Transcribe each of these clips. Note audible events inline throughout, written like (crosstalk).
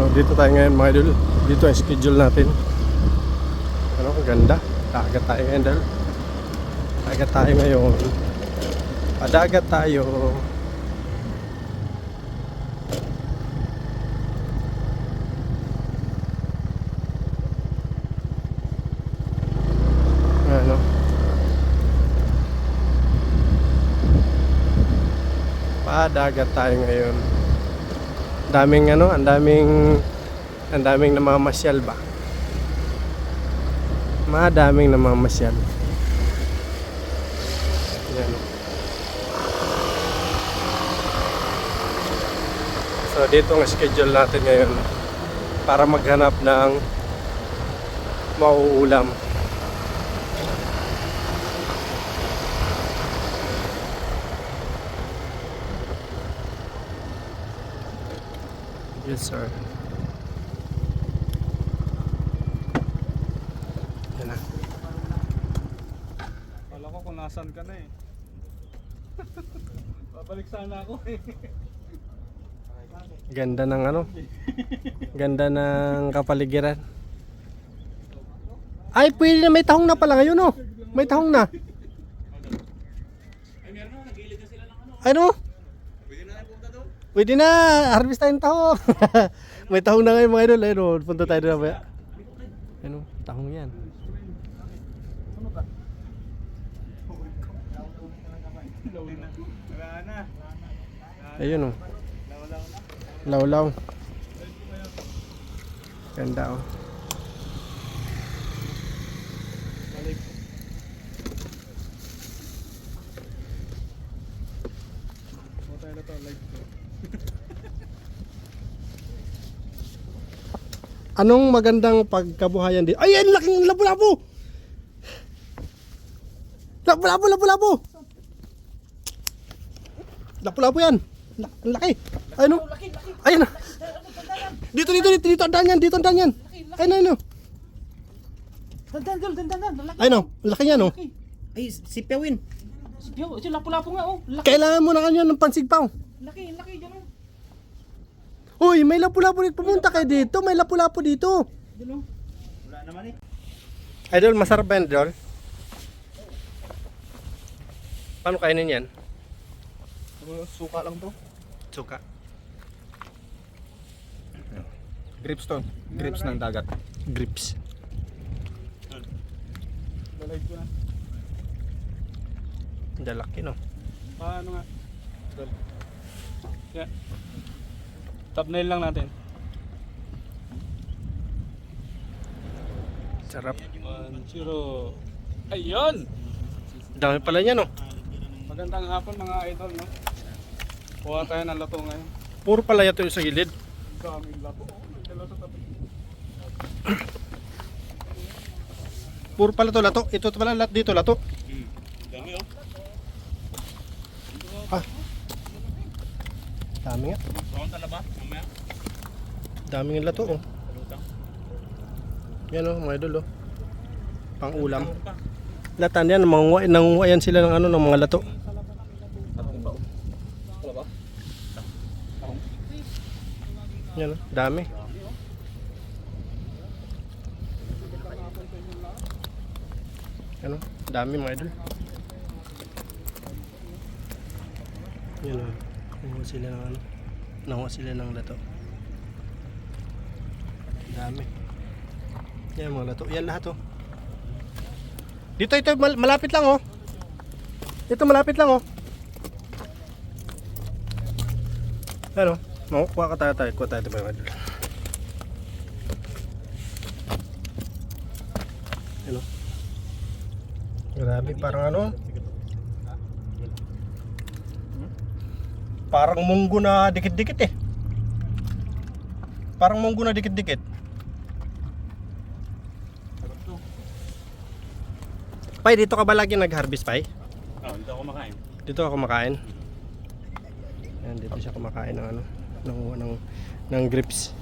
So dito tayo ngayon mga idol. Dito ang schedule natin. Ano, ang ganda. Dagat tayo ngayon idol. Dagat tayo ngayon. Padagat tayo. Ano? Tayo ngayon. Daming ano, ang daming ang daming namamasyal ba? Madaming namamasyal. Yan. So dito ang schedule natin ngayon para maghanap ng mauulam. Yes, sir. Yan na. Kala ko kung nasan ka na eh. (laughs) Babalik sana ako eh. Ganda ng ano? Ganda ng kapaligiran. Ay, pwede na may tahong na pala ngayon, oh. May tahong na. Ano? Pwede na, harvest tayong tahong. (laughs) may tahong na ngayon mga idol. Ayun, oh, punta tayo na ba? Ano, tahong yan. Ayun, oh. Lawlaw. Ganda, oh. Tayo na to, live. Anong magandang pagkabuhayan dito? Ay, ang laking labo-labo! Labo-labo, labo-labo! Labo-labo yan! Ang laki! Ayun o! Ayun na! Dito, dito, dito, dito, ang daan yan, dito, ang daan yan! Ayun, ayun o! Dandan, dandan, dandan, dandan. Laki. Ayun o, ang laki yan o! Ay, si Pewin. Si Pew, ito lapu-lapu nga oh. Laki, Kailangan mo na kanya ng pansigpaw! Laki, laki dyan oh. Uy, may lapu-lapu dito. Pumunta kayo dito, may lapu-lapu dito. Oh. Wala naman eh. Idol, masarap ba yan, Idol? Paano kainin yan? Suka lang to. Suka. Grips to. Grips ng dagat. Grips. Live ko na. Dalaki, no? Paano nga? Dal. Yeah. Thumbnail lang natin. Sarap. One, zero. Ayun! Dami pala niya, no? Magandang hapon mga idol, no? Kuha tayo ng lato ngayon. Puro pala ito yung sa gilid. Daming lato. Oh, may tabi. Puro pala to lato. Ito pala lahat dito lato. Dami oh. Ah. Dami nga. Bawang talaba, mamaya. Dami nga lato, oh. Yan, oh, mga idol, oh. Pang ulam. Latan yan, nangunguha, nangunguha yan sila ng ano, ng mga lato. Ba? Wala ba? Yan, oh. Dami. Dami mga idol. Yan o. Nanguha sila ng ano. Nanguha sila ng lato. Dami. Yan mga lato. Yan lahat oh. Dito ito mal- malapit lang oh. Ito malapit lang oh. Ano? No, kuha ka tayo. Kuha tayo tayo mga. Ano? Grabe, parang ano? Parang munggo na dikit-dikit eh. Parang munggo na dikit-dikit. Pai, dito ka ba lagi nag-harvest, Pai? Oh, dito ako makain. Dito ako kumakain. Yan, dito siya kumakain ng ano, ng, ng, ng grips.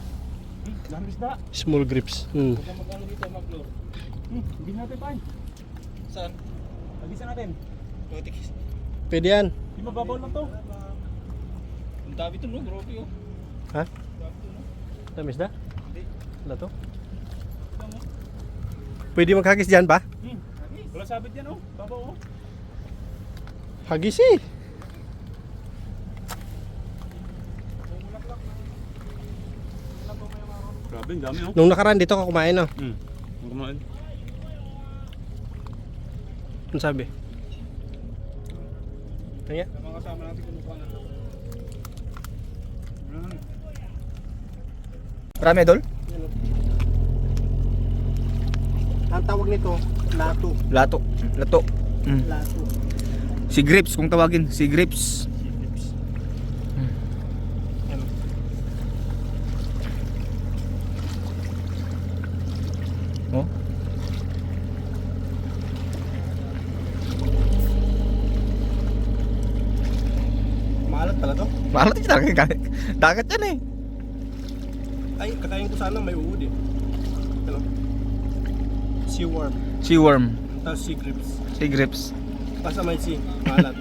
Dami isda. Small grips. Hmm. Mag-ano dito, mag-lure. Hmm, hindi natin pa. Saan? Agisa natin. Pwede yan. Di ba lang to? Ang dami to no, grabe oh. Ha? Dami to no. Tamis na? Wala to? Pwede maghagis dyan ba? Hmm. Wala sabit yan oh. Babaw oh. Hagis eh. Grabe, ang dami oh. Nung nakaraan dito ka kumain no? Hmm. Ang kumain. Ano sabi? Kaya? Sa mga kasama natin kumukuha na lang. Marami, Idol? Ang tawag nito, lato. Lato. Lato. Mm. Lato. Si Grips kung tawagin. Si Grips. Pala to. Mahal din dagat. Dagat yan eh. Ay, kakain ko sana may uod eh. Ano? Sea worm. Si Worm. Tapos sea grips. Si Grips. Basta may sea. Maalat.